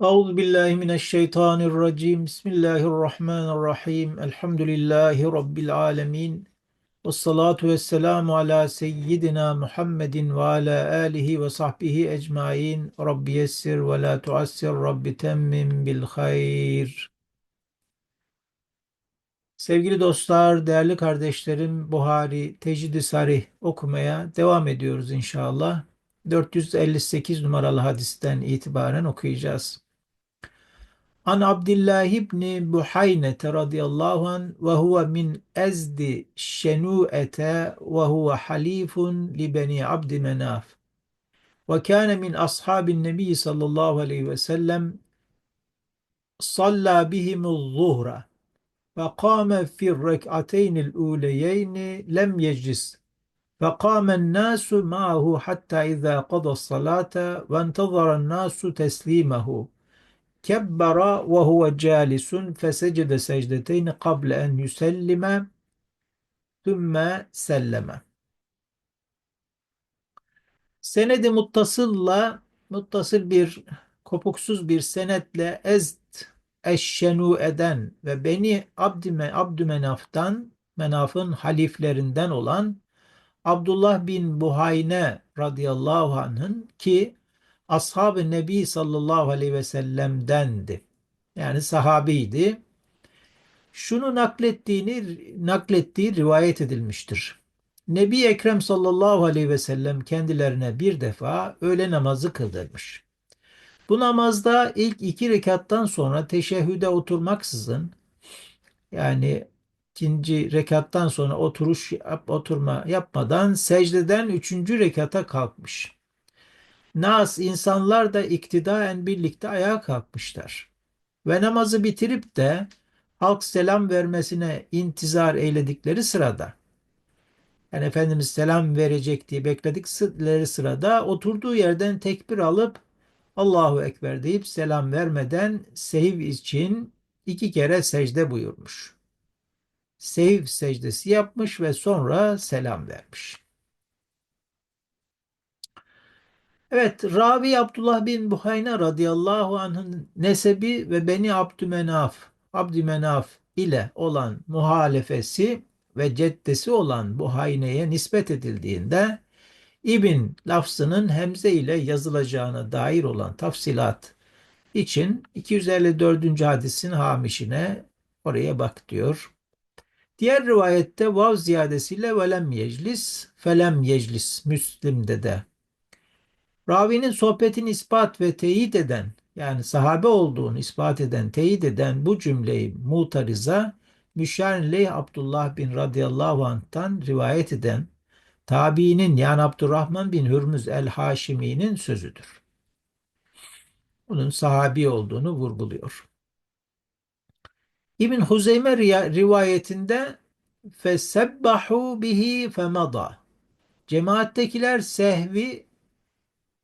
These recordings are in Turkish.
Euzu billahi mineşşeytanirracim. Bismillahirrahmanirrahim. Elhamdülillahi rabbil alamin. Ves salatu vesselamu ala seyyidina Muhammedin ve ala alihi ve sahbihi ecmaîn. Rabbi yessir ve la tuassir. Rabbi temmim bil hayr. Sevgili dostlar, değerli kardeşlerim, Buhari Tecrid-i Sarih okumaya devam ediyoruz inşallah. 458 numaralı hadisten itibaren okuyacağız. عن عبد الله بن بحينة رضي الله عنه وهو من أزد شنوءة وهو حليف لبني عبد مناف. وكان من أصحاب النبي صلى الله عليه وسلم صلى بهم الظهر فقام في الركعتين الأوليين لم يجلس. فقام الناس معه حتى إذا قضى الصلاة وانتظر الناس تسليمه. Kebbara ve huve calisun fesecede secdeteyni kable en yüsellime thümme selleme. Senedi muttasılla muttasıl bir kopuksuz bir senetle ezd eşşenu eden ve beni Abdüme, Abdümenaf'tan Menaf'ın haliflerinden olan Abdullah bin Buhayne radıyallahu anh'ın ki ashab-ı nebi sallallahu aleyhi ve sellem'dendi. Yani sahabiydi. Şunu naklettiğini naklettiği rivayet edilmiştir. Nebi Ekrem sallallahu aleyhi ve sellem kendilerine bir defa öğle namazı kıldırmış. Bu namazda ilk iki rekattan sonra teşehhüde oturmaksızın yani ikinci rekattan sonra oturuş oturma yapmadan secdeden üçüncü rekata kalkmış. Nas insanlar da iktidaen birlikte ayağa kalkmışlar. Ve namazı bitirip de halk selam vermesine intizar eyledikleri sırada yani Efendimiz selam verecek diye bekledikleri sırada oturduğu yerden tekbir alıp Allahu Ekber deyip selam vermeden sehiv için iki kere secde buyurmuş. Sehiv secdesi yapmış ve sonra selam vermiş. Evet, Ravi Abdullah bin Buhayna radıyallahu anh'ın nesebi ve Beni Abdümenaf, Abdümenaf ile olan muhalefesi ve ceddesi olan Buhayne'ye nispet edildiğinde İbn lafzının hemze ile yazılacağına dair olan tafsilat için 254. hadisin hamişine oraya bak diyor. Diğer rivayette vav ziyadesiyle velem yeclis, felem yeclis Müslim'de de Ravinin sohbetini ispat ve teyit eden yani sahabe olduğunu ispat eden, teyit eden bu cümleyi mutariza Müşerleyh Abdullah bin radıyallahu anh'tan rivayet eden tabiinin yani Abdurrahman bin Hürmüz el-Haşimi'nin sözüdür. Bunun sahabi olduğunu vurguluyor. İbn Huzeyme rivayetinde fesebbahu bihi femada. Cemaattekiler sehvi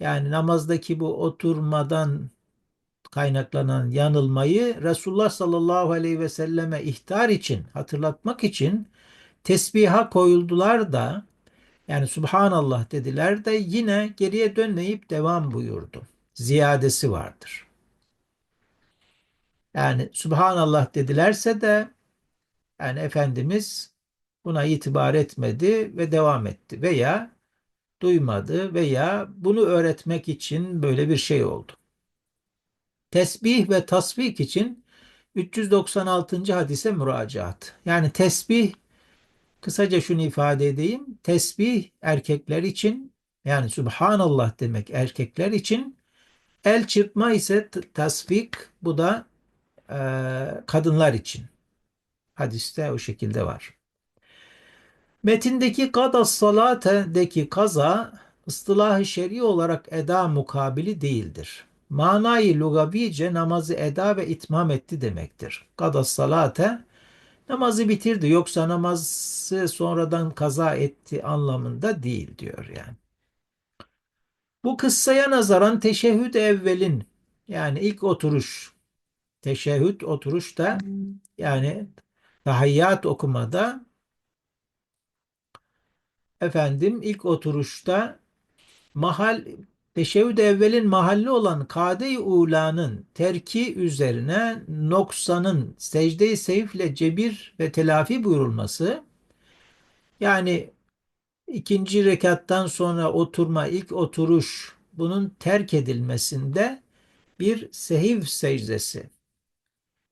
yani namazdaki bu oturmadan kaynaklanan yanılmayı Resulullah sallallahu aleyhi ve selleme ihtar için, hatırlatmak için tesbiha koyuldular da yani Subhanallah dediler de yine geriye dönmeyip devam buyurdu. Ziyadesi vardır. Yani Subhanallah dedilerse de yani Efendimiz buna itibar etmedi ve devam etti veya duymadı veya bunu öğretmek için böyle bir şey oldu. Tesbih ve tasbih için 396. hadise müracaat. Yani tesbih kısaca şunu ifade edeyim. Tesbih erkekler için yani Subhanallah demek erkekler için el çırpma ise tasfik bu da e, kadınlar için. Hadiste o şekilde var. Metindeki kada salate'deki kaza ıstılah şer'i olarak eda mukabili değildir. Manayı lugavice namazı eda ve itmam etti demektir. Kada salate namazı bitirdi yoksa namazı sonradan kaza etti anlamında değil diyor yani. Bu kıssaya nazaran teşehhüd evvelin yani ilk oturuş teşehhüd oturuşta yani tahiyyat okumada efendim ilk oturuşta mahal Teşehhüd evvelin mahalli olan kade-i ulanın terki üzerine noksanın secde-i seyfle cebir ve telafi buyurulması yani ikinci rekattan sonra oturma, ilk oturuş bunun terk edilmesinde bir sehiv secdesi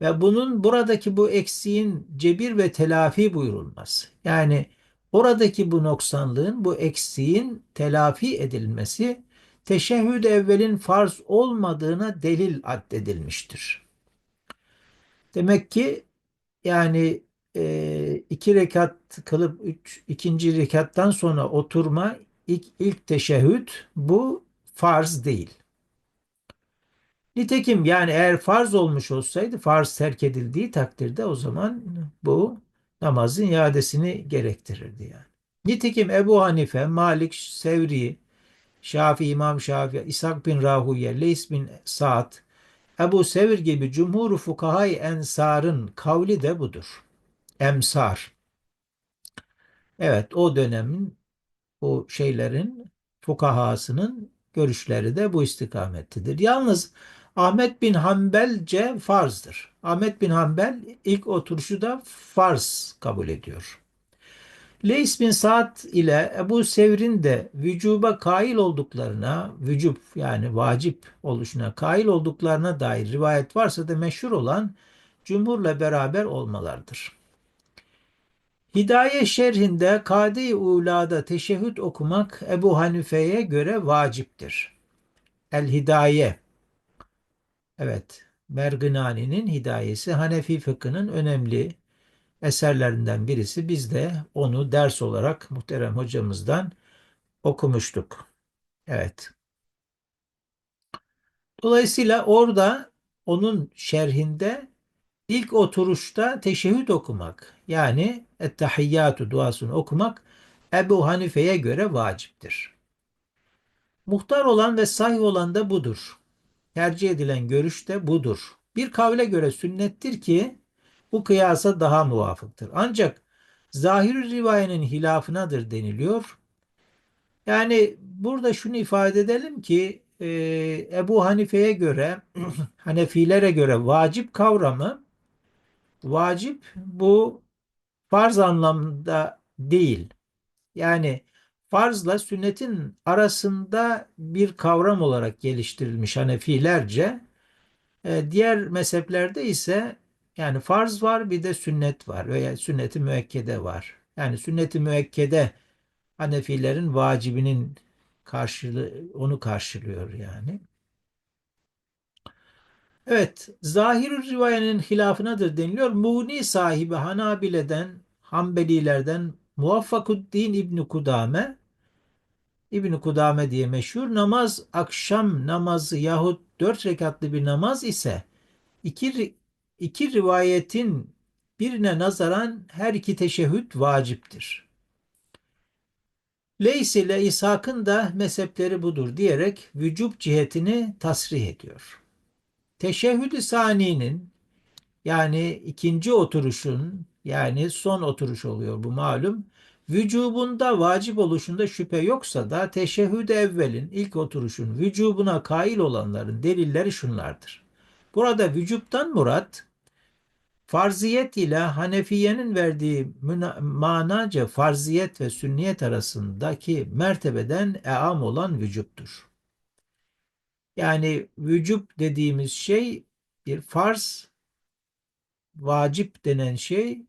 ve bunun buradaki bu eksiğin cebir ve telafi buyurulması. Yani oradaki bu noksanlığın, bu eksiğin telafi edilmesi teşehhüd evvelin farz olmadığına delil addedilmiştir. Demek ki yani e, iki rekat kılıp üç, ikinci rekattan sonra oturma ilk, ilk teşehhüd bu farz değil. Nitekim yani eğer farz olmuş olsaydı farz terk edildiği takdirde o zaman bu namazın iadesini gerektirirdi yani. Nitekim Ebu Hanife, Malik, Sevri, Şafii, İmam Şafii, İshak bin Rahuye, Leys bin Sa'd, Ebu Sevir gibi cumhur fukahayı ensarın kavli de budur. Emsar. Evet o dönemin o şeylerin fukahasının görüşleri de bu istikamettedir. Yalnız Ahmet bin Hanbelce farzdır. Ahmet bin Hanbel ilk oturuşu da farz kabul ediyor. Leys bin Sa'd ile Ebu Sevr'in de vücuba kail olduklarına, vücub yani vacip oluşuna kail olduklarına dair rivayet varsa da meşhur olan cumhurla beraber olmalardır. Hidaye şerhinde Kadi-i Ula'da teşehhüd okumak Ebu Hanife'ye göre vaciptir. El Hidaye Evet, Merginani'nin Hidayesi Hanefi fıkhının önemli eserlerinden birisi. Biz de onu ders olarak muhterem hocamızdan okumuştuk. Evet. Dolayısıyla orada onun şerhinde ilk oturuşta teşehhüd okumak yani ettehiyyatü duasını okumak Ebu Hanife'ye göre vaciptir. Muhtar olan ve sahih olan da budur. Tercih edilen görüş de budur. Bir kavle göre sünnettir ki bu kıyasa daha muvafıktır. Ancak zahir rivayenin hilafınadır deniliyor. Yani burada şunu ifade edelim ki e, Ebu Hanife'ye göre Hanefilere göre vacip kavramı vacip bu farz anlamda değil. Yani farzla sünnetin arasında bir kavram olarak geliştirilmiş Hanefilerce. E, diğer mezheplerde ise yani farz var bir de sünnet var veya sünnet-i müekkede var. Yani sünnet-i müekkede Hanefilerin vacibinin karşılığı onu karşılıyor yani. Evet, zahir rivayenin hilafınadır deniliyor. Muğni sahibi Hanabile'den, Hanbelilerden Muvaffakuddin İbni Kudame İbni Kudame diye meşhur namaz akşam namazı yahut dört rekatlı bir namaz ise iki, iki rivayetin birine nazaran her iki teşehhüd vaciptir. Leys ile İshak'ın da mezhepleri budur diyerek vücub cihetini tasrih ediyor. Teşehhüd-i yani ikinci oturuşun yani son oturuş oluyor bu malum. Vücubunda vacip oluşunda şüphe yoksa da teşehhüd evvelin ilk oturuşun vücubuna kail olanların delilleri şunlardır. Burada vücuptan murat farziyet ile Hanefiye'nin verdiği manaca farziyet ve sünniyet arasındaki mertebeden eam olan vücuptur. Yani vücup dediğimiz şey bir farz, vacip denen şey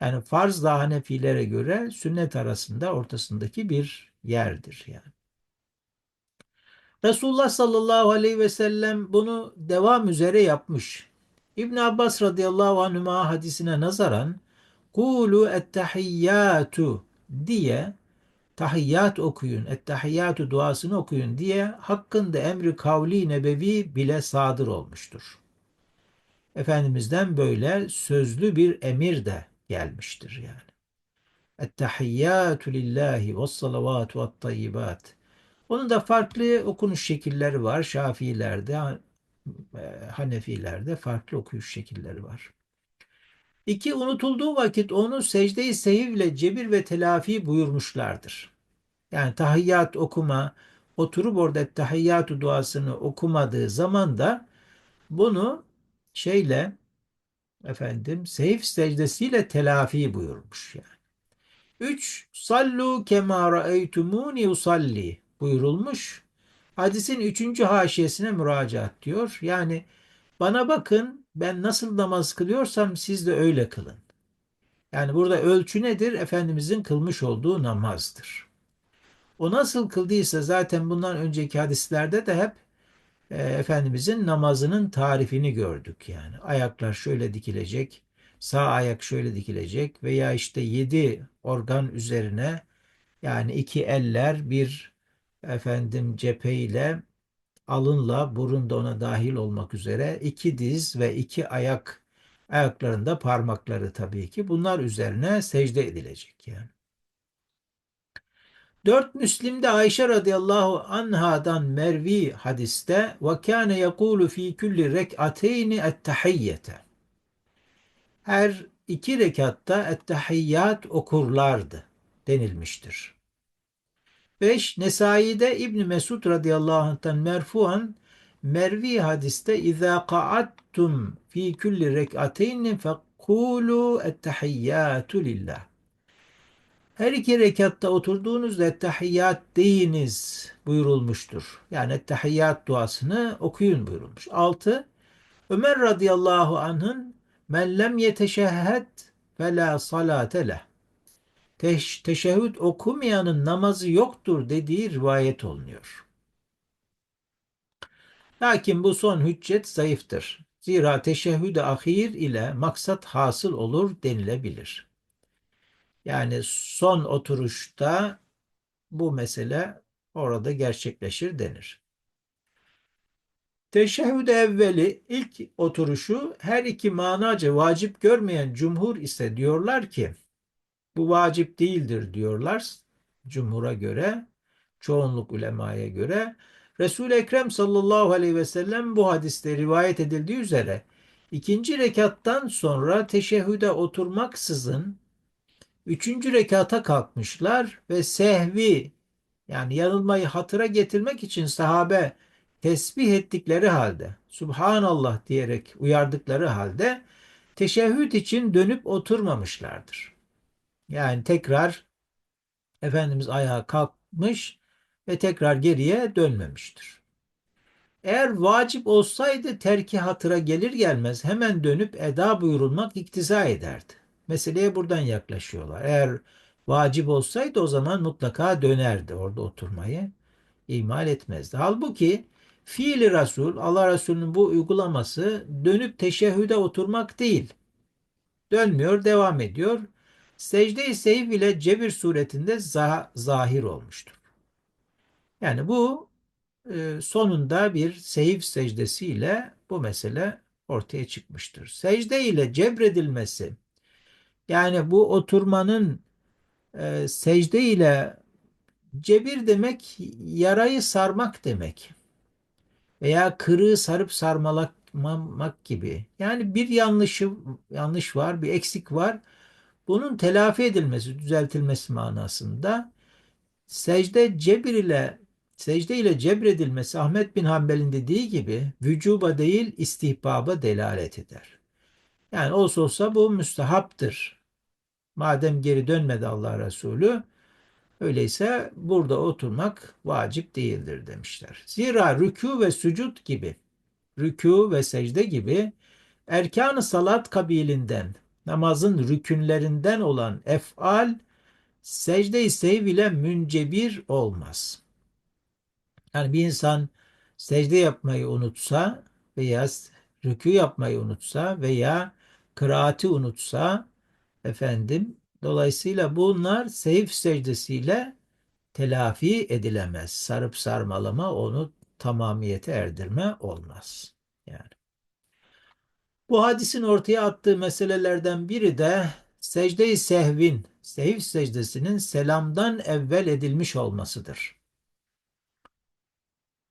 yani farzla Hanefilere göre sünnet arasında ortasındaki bir yerdir yani. Resulullah sallallahu aleyhi ve sellem bunu devam üzere yapmış. İbn Abbas radıyallahu anhuma hadisine nazaran kulu ettehiyyatu diye tahiyyat okuyun, ettehiyyatu duasını okuyun diye hakkında emri kavli nebevi bile sadır olmuştur. Efendimiz'den böyle sözlü bir emir de gelmiştir yani. Ettehiyyatü lillahi ve salavatu ve tayyibat. Onun da farklı okunuş şekilleri var. Şafiilerde, e, Hanefilerde farklı okuyuş şekilleri var. İki, unutulduğu vakit onu secde-i sehivle cebir ve telafi buyurmuşlardır. Yani tahiyyat okuma, oturup orada ettehiyyatü duasını okumadığı zaman da bunu şeyle efendim seyif secdesiyle telafi buyurmuş yani. 3. Sallu kema ra'eytumuni usalli buyurulmuş. Hadisin üçüncü haşiyesine müracaat diyor. Yani bana bakın ben nasıl namaz kılıyorsam siz de öyle kılın. Yani burada ölçü nedir? Efendimizin kılmış olduğu namazdır. O nasıl kıldıysa zaten bundan önceki hadislerde de hep e, Efendimizin namazının tarifini gördük yani. Ayaklar şöyle dikilecek, sağ ayak şöyle dikilecek veya işte yedi organ üzerine yani iki eller bir efendim cepheyle alınla burun da ona dahil olmak üzere iki diz ve iki ayak ayaklarında parmakları tabii ki bunlar üzerine secde edilecek yani. Dört Müslim'de Ayşe radıyallahu anhadan mervi hadiste ve kâne yekûlu fî kulli rek'ateyni ettehiyyete. Her iki rekatta ettehiyyat okurlardı denilmiştir. 5. Nesai'de İbn Mesud radıyallahu anh'tan merfuan mervi hadiste İzâ ka'attum fî kulli rek'ateyni fekûlû ettehiyyâtu lillah. Her iki rekatta oturduğunuzda ettehiyyat deyiniz buyurulmuştur. Yani ettehiyyat duasını okuyun buyurulmuş. 6. Ömer radıyallahu anh'ın men lem yeteşehhed fe la salate leh. Teş, teşehhüd okumayanın namazı yoktur dediği rivayet olunuyor. Lakin bu son hüccet zayıftır. Zira teşehhüd-i ahir ile maksat hasıl olur denilebilir. Yani son oturuşta bu mesele orada gerçekleşir denir. Teşehhüd evveli ilk oturuşu her iki manaca vacip görmeyen cumhur ise diyorlar ki bu vacip değildir diyorlar cumhura göre, çoğunluk ulemaya göre. Resul-i Ekrem sallallahu aleyhi ve sellem bu hadiste rivayet edildiği üzere ikinci rekattan sonra teşehhüde oturmaksızın Üçüncü rekata kalkmışlar ve sehvi yani yanılmayı hatıra getirmek için sahabe tesbih ettikleri halde Subhanallah diyerek uyardıkları halde teşehhüd için dönüp oturmamışlardır. Yani tekrar Efendimiz ayağa kalkmış ve tekrar geriye dönmemiştir. Eğer vacip olsaydı terki hatıra gelir gelmez hemen dönüp eda buyurulmak iktiza ederdi. Meseleye buradan yaklaşıyorlar. Eğer vacip olsaydı o zaman mutlaka dönerdi orada oturmayı. ihmal etmezdi. Halbuki fiili Resul, Allah Resulü'nün bu uygulaması dönüp teşehhüde oturmak değil. Dönmüyor, devam ediyor. Secde-i seyf ile cebir suretinde zahir olmuştur. Yani bu e, sonunda bir seyif secdesiyle bu mesele ortaya çıkmıştır. Secde ile cebredilmesi yani bu oturmanın e, secde ile cebir demek yarayı sarmak demek. Veya kırığı sarıp sarmalamak gibi. Yani bir yanlışı yanlış var, bir eksik var. Bunun telafi edilmesi, düzeltilmesi manasında secde cebir ile secde ile cebredilmesi Ahmet bin Hanbel'in dediği gibi vücuba değil istihbaba delalet eder. Yani olsa olsa bu müstehaptır. Madem geri dönmedi Allah Resulü, öyleyse burada oturmak vacip değildir demişler. Zira rükû ve sücud gibi, rükû ve secde gibi erkan-ı salat kabilinden, namazın rükünlerinden olan efal, secde-i sev ile müncebir olmaz. Yani bir insan secde yapmayı unutsa veya rükû yapmayı unutsa veya kıraati unutsa Efendim, dolayısıyla bunlar seyif secdesiyle telafi edilemez. Sarıp sarmalama onu tamamiyete erdirme olmaz. Yani. Bu hadisin ortaya attığı meselelerden biri de secde-i sehvin, sehif secdesinin selamdan evvel edilmiş olmasıdır.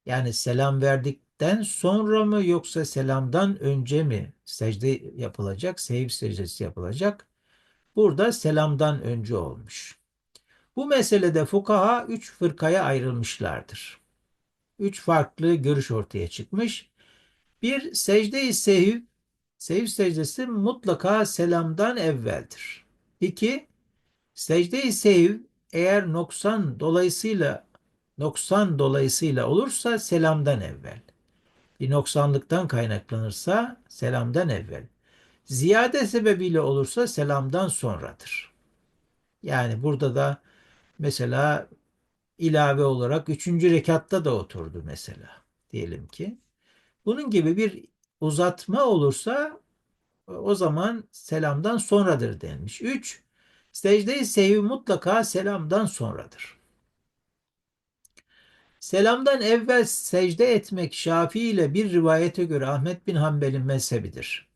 Yani selam verdikten sonra mı yoksa selamdan önce mi secde yapılacak, sehif secdesi yapılacak? Burada selamdan önce olmuş. Bu meselede fukaha üç fırkaya ayrılmışlardır. üç farklı görüş ortaya çıkmış. Bir secde-i sehiv, sehiv secdesi mutlaka selamdan evveldir. İki, secde-i sehiv eğer noksan dolayısıyla noksan dolayısıyla olursa selamdan evvel. Bir noksanlıktan kaynaklanırsa selamdan evvel. Ziyade sebebiyle olursa selamdan sonradır. Yani burada da mesela ilave olarak üçüncü rekatta da oturdu mesela diyelim ki. Bunun gibi bir uzatma olursa o zaman selamdan sonradır denmiş. Üç, secde-i sehvi mutlaka selamdan sonradır. Selamdan evvel secde etmek Şafii ile bir rivayete göre Ahmet bin Hanbel'in mezhebidir.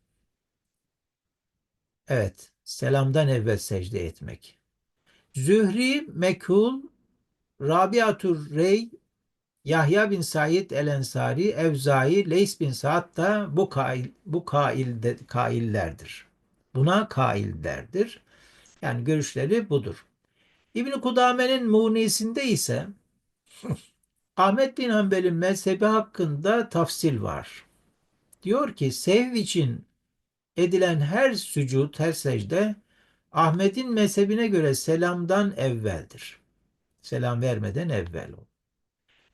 Evet, selamdan evvel secde etmek. Zühri, Mekhul, Rabiatur Rey, Yahya bin Said el-Ensari, Evzai, Leys bin Sa'd da bu kail, bu kailde, kaillerdir. Buna kaillerdir. Yani görüşleri budur. İbn Kudame'nin Munisinde ise Ahmet bin Hanbel'in mezhebi hakkında tafsil var. Diyor ki sev için edilen her sücud, her secde Ahmet'in mezhebine göre selamdan evveldir. Selam vermeden evvel o.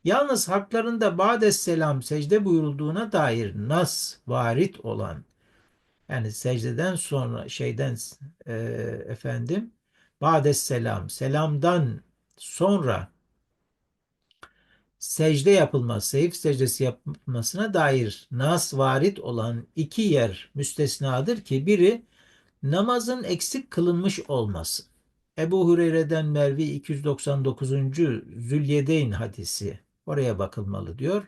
Yalnız haklarında ba'des selam secde buyurulduğuna dair nas varit olan yani secdeden sonra şeyden e, efendim ba'des selam selamdan sonra secde yapılması, seyif secdesi yapılmasına dair nas varit olan iki yer müstesnadır ki biri namazın eksik kılınmış olması. Ebu Hureyre'den Mervi 299. Zülyedeyn hadisi oraya bakılmalı diyor.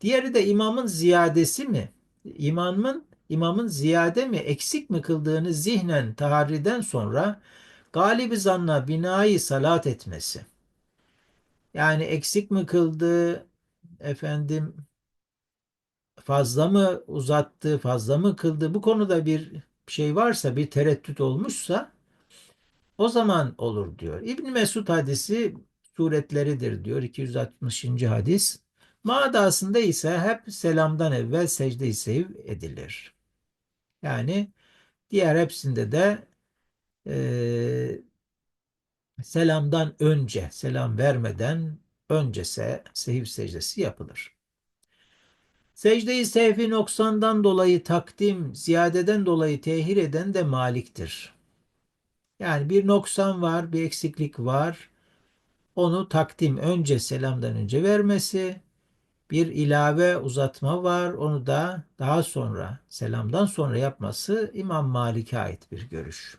Diğeri de imamın ziyadesi mi? İmamın imamın ziyade mi eksik mi kıldığını zihnen taharriden sonra galibi zanna binayı salat etmesi. Yani eksik mi kıldı efendim fazla mı uzattı, fazla mı kıldı? Bu konuda bir şey varsa, bir tereddüt olmuşsa o zaman olur diyor. İbn Mesud hadisi suretleridir diyor 260. hadis. Madasında ise hep selamdan evvel secde-i sev edilir. Yani diğer hepsinde de e, selamdan önce, selam vermeden öncese sehiv secdesi yapılır. Secde-i sehvi noksandan dolayı takdim, ziyadeden dolayı tehir eden de maliktir. Yani bir noksan var, bir eksiklik var. Onu takdim, önce selamdan önce vermesi, bir ilave uzatma var. Onu da daha sonra, selamdan sonra yapması İmam Malik'e ait bir görüş.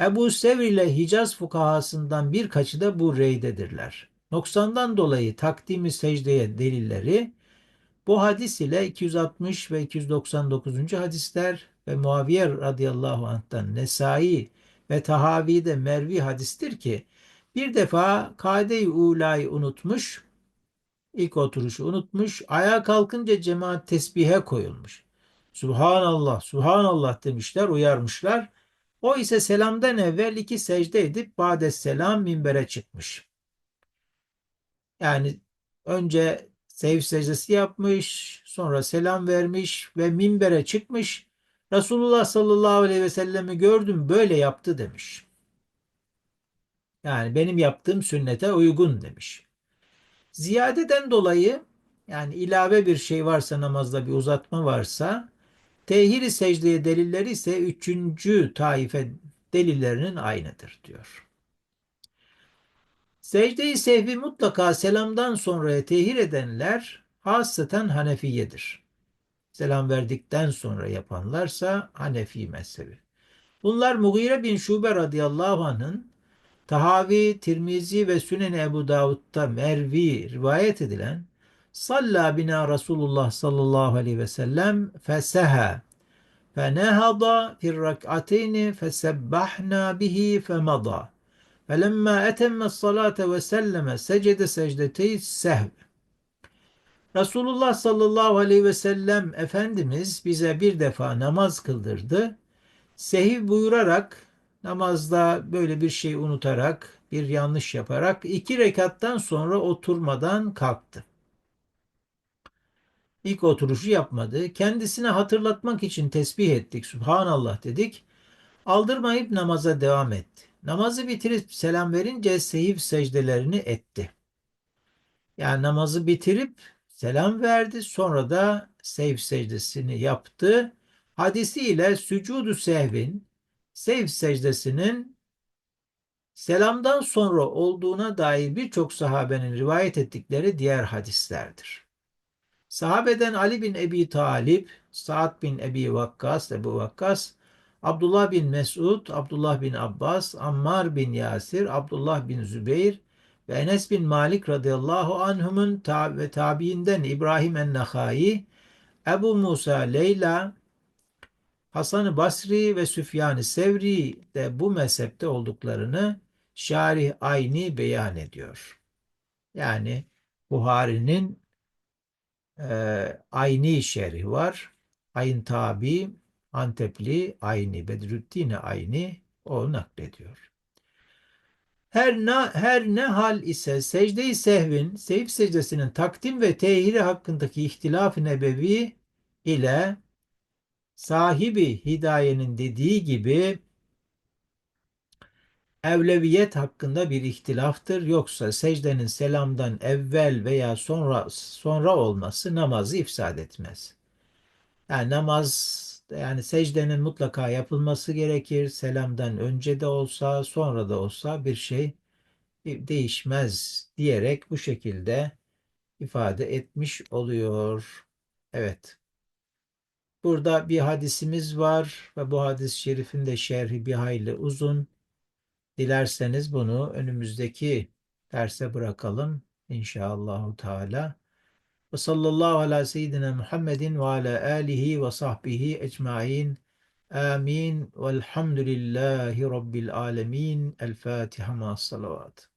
Ebu Sevr ile Hicaz fukahasından birkaçı da bu reydedirler. Noksandan dolayı takdimi secdeye delilleri bu hadis ile 260 ve 299. hadisler ve Muaviye radıyallahu anh'tan Nesai ve Tahavi'de Mervi hadistir ki bir defa Kade-i Ula'yı unutmuş, ilk oturuşu unutmuş, ayağa kalkınca cemaat tesbihe koyulmuş. Subhanallah, Subhanallah demişler, uyarmışlar. O ise selamdan evvel iki secde edip ba'des selam minbere çıkmış. Yani önce sev secdesi yapmış, sonra selam vermiş ve minbere çıkmış. Resulullah sallallahu aleyhi ve sellemi gördüm böyle yaptı demiş. Yani benim yaptığım sünnete uygun demiş. Ziyadeden dolayı yani ilave bir şey varsa namazda bir uzatma varsa tehir-i secdeye delilleri ise üçüncü taife delillerinin aynıdır diyor. Secde-i sehvi mutlaka selamdan sonraya tehir edenler hasreten Hanefiyedir. Selam verdikten sonra yapanlarsa Hanefi mezhebi. Bunlar Mughire bin Şube radıyallahu anh'ın Tahavi, Tirmizi ve Sünen Ebu Davud'da Mervi rivayet edilen Salla bina Resulullah sallallahu aleyhi ve sellem feseha fir rak'ateyni fesebbahna bihi femada felemma etemme salate ve selleme secde secdeteyi sehv Resulullah sallallahu aleyhi ve sellem Efendimiz bize bir defa namaz kıldırdı. Sehiv buyurarak namazda böyle bir şey unutarak bir yanlış yaparak iki rekattan sonra oturmadan kalktı. İlk oturuşu yapmadı. Kendisine hatırlatmak için tesbih ettik. Subhanallah dedik. Aldırmayıp namaza devam etti. Namazı bitirip selam verince sehiv secdelerini etti. Yani namazı bitirip selam verdi. Sonra da sehiv secdesini yaptı. Hadisiyle sücudu sehvin sehiv secdesinin selamdan sonra olduğuna dair birçok sahabenin rivayet ettikleri diğer hadislerdir. Sahabeden Ali bin Ebi Talip, Sa'd bin Ebi Vakkas, Ebu Vakkas, Abdullah bin Mesud, Abdullah bin Abbas, Ammar bin Yasir, Abdullah bin Zübeyir ve Enes bin Malik radıyallahu anhumun ve tabiinden İbrahim en-Nahai, Ebu Musa Leyla, Hasan-ı Basri ve Süfyan-ı Sevri de bu mezhepte olduklarını Şarih Ayni beyan ediyor. Yani Buhari'nin e, Ayni şerhi var. Ayın Tabi, Antepli Ayni, Bedrüddin Ayni o naklediyor. Her ne, her ne hal ise secde-i sehvin, sehv secdesinin takdim ve tehiri hakkındaki ihtilaf-ı nebevi ile sahibi hidayenin dediği gibi evleviyet hakkında bir ihtilaftır. Yoksa secdenin selamdan evvel veya sonra sonra olması namazı ifsad etmez. Yani namaz yani secdenin mutlaka yapılması gerekir. Selamdan önce de olsa sonra da olsa bir şey değişmez diyerek bu şekilde ifade etmiş oluyor. Evet. Burada bir hadisimiz var ve bu hadis-i şerifin de şerhi bir hayli uzun. Dilerseniz bunu önümüzdeki derse bırakalım inşallahü teala. Ve sallallahu ala seyyidina Muhammedin ve ala alihi ve sahbihi ecmain. Amin. Velhamdülillahi Rabbil alemin. El Fatiha ma salavat.